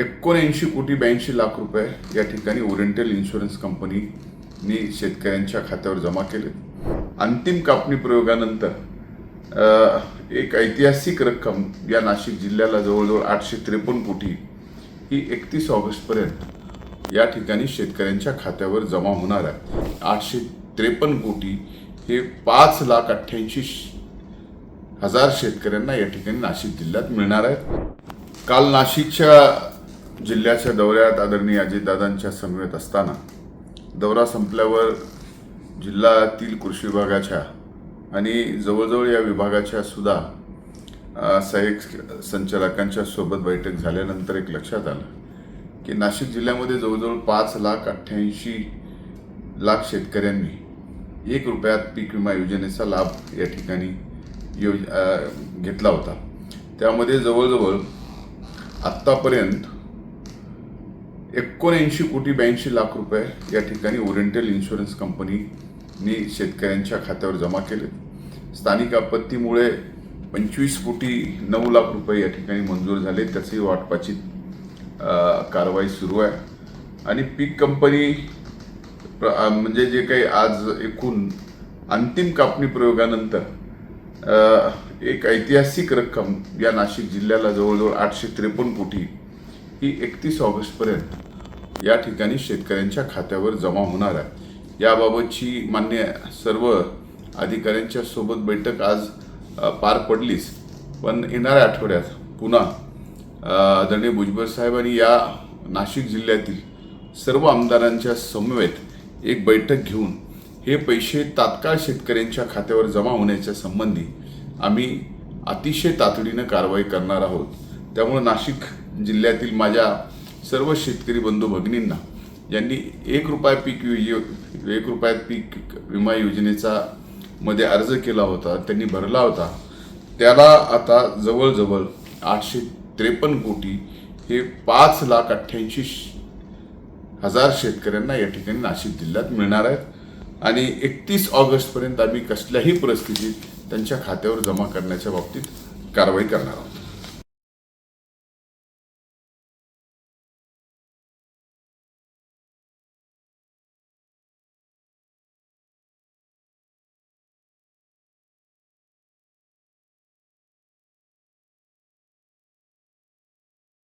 एकोणऐंशी कोटी ब्याऐंशी लाख रुपये या ठिकाणी ओरिएंटल इन्शुरन्स कंपनीने शेतकऱ्यांच्या खात्यावर जमा केले. अंतिम कापणी प्रयोगानंतर एक ऐतिहासिक रक्कम या नाशिक जिल्ह्याला जवळजवळ आठशे त्रेपन्न कोटी ही एकतीस ऑगस्टपर्यंत या ठिकाणी शेतकऱ्यांच्या खात्यावर जमा होणार आहे. आठशे त्रेपन्न कोटी हे पाच लाख अठ्ठ्याऐंशी हजार शेतकऱ्यांना या ठिकाणी नाशिक जिल्ह्यात मिळणार आहेत. काल नाशिकच्या जिल्ह्याच्या दौऱ्यात आदरणीय अजितदादांच्या समवेत असताना दौरा संपल्यावर जिल्ह्यातील कृषी विभागाच्या आणि जवळजवळ या विभागाच्या सुद्धा सहाय्यक संचालकांच्या सोबत बैठक झाल्यानंतर एक लक्षात आलं की नाशिक जिल्ह्यामध्ये जवळजवळ पाच लाख अठ्ठ्याऐंशी लाख शेतकऱ्यांनी एक रुपयात पीक विमा योजनेचा लाभ या ठिकाणी योज घेतला होता. त्यामध्ये जवळजवळ आत्तापर्यंत एकोणऐंशी कोटी ब्याऐंशी लाख रुपये या ठिकाणी ओरिएंटल इन्शुरन्स कंपनीने शेतकऱ्यांच्या खात्यावर जमा केले स्थानिक आपत्तीमुळे पंचवीस कोटी नऊ लाख रुपये या ठिकाणी मंजूर झाले त्याची वाटपाची कारवाई सुरू आहे. आणि पीक कंपनी प्र- म्हणजे जे काही आज एकूण अंतिम कापणी प्रयोगानंतर एक ऐतिहासिक रक्कम या नाशिक जिल्ह्याला जवळजवळ आठशे त्रेपन्न कोटी ही एकतीस ऑगस्टपर्यंत या ठिकाणी शेतकऱ्यांच्या खात्यावर जमा होणार आहे. याबाबतची मान्य सर्व अधिकाऱ्यांच्या सोबत बैठक आज पार पडलीच. पण येणाऱ्या आठवड्यात पुन्हा आदरणीय भुजबळ साहेब आणि या नाशिक जिल्ह्यातील सर्व आमदारांच्या समवेत एक बैठक घेऊन हे पैसे तात्काळ शेतकऱ्यांच्या खात्यावर जमा होण्याच्या संबंधी आम्ही अतिशय तातडीनं कारवाई करणार आहोत. त्यामुळे नाशिक जिल्ह्यातील माझ्या सर्व शेतकरी बंधू भगिनींना ज्यांनी एक रुपया पीक यो- एक रुपयात पीक विमा योजनेचा मध्ये अर्ज केला होता त्यांनी भरला होता. त्याला आता जवळजवळ आठशे त्रेपन्न कोटी हे पाच लाख अठ्ठ्याऐंशी हजार शेतकऱ्यांना या ठिकाणी नाशिक जिल्ह्यात मिळणार आहेत. आणि एकतीस ऑगस्टपर्यंत आम्ही कसल्याही परिस्थितीत त्यांच्या खात्यावर जमा करण्याच्या बाबतीत कारवाई करणार आहोत.